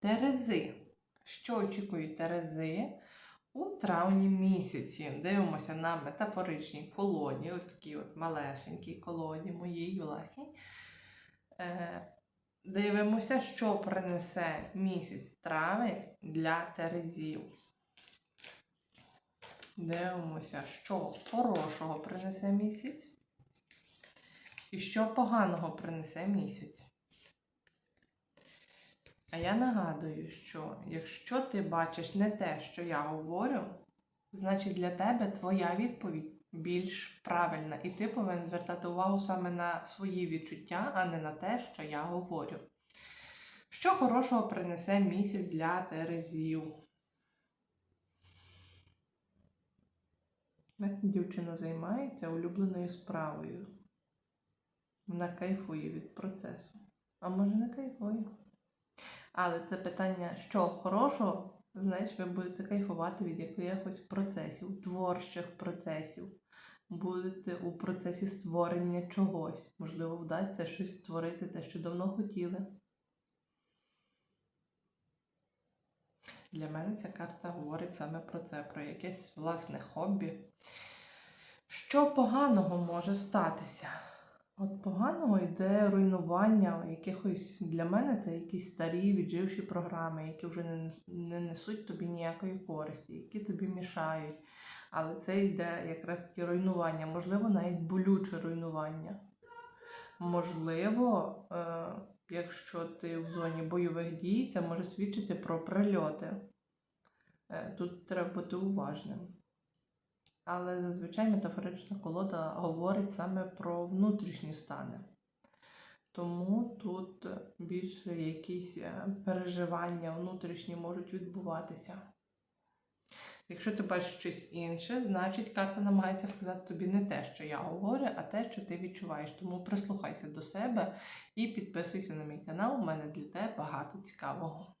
Терези. Що очікують Терези у травні місяці? Дивимося на метафоричній колоді, от такій от малесенькій колоді моїй власній. Е, Дивимося, що принесе місяць травень для Терезів. Дивимося, що хорошого принесе місяць. І що поганого принесе місяць. А я нагадую, що якщо ти бачиш не те, що я говорю, значить для тебе твоя відповідь більш правильна, і ти повинен звертати увагу саме на свої відчуття, а не на те, що я говорю. Що хорошого принесе місяць для Терезів? Дівчина займається улюбленою справою. Вона кайфує від процесу. А може не кайфує. Але це питання, що хорошого, знаєш, ви будете кайфувати від якихось процесів, творчих процесів. Будете у процесі створення чогось. Можливо, вдасться щось створити, те, що давно хотіли. Для мене ця карта говорить саме про це, про якесь власне хобі. Що поганого може статися? От поганого йде руйнування якихось для мене це якісь старі відживші програми, які вже не, не несуть тобі ніякої користі, які тобі мішають. Але це йде якраз таки руйнування, можливо, навіть болюче руйнування. Можливо, е, якщо ти в зоні бойових дій, це може свідчити про прильоти. Е, Тут треба бути уважним. Але зазвичай метафорична колода говорить саме про внутрішні стани. Тому тут більше якісь е, переживання внутрішні можуть відбуватися. Якщо ти бачиш щось інше, значить карта намагається сказати тобі не те, що я говорю, а те, що ти відчуваєш. Тому прислухайся до себе і підписуйся на мій канал. У мене для тебе багато цікавого.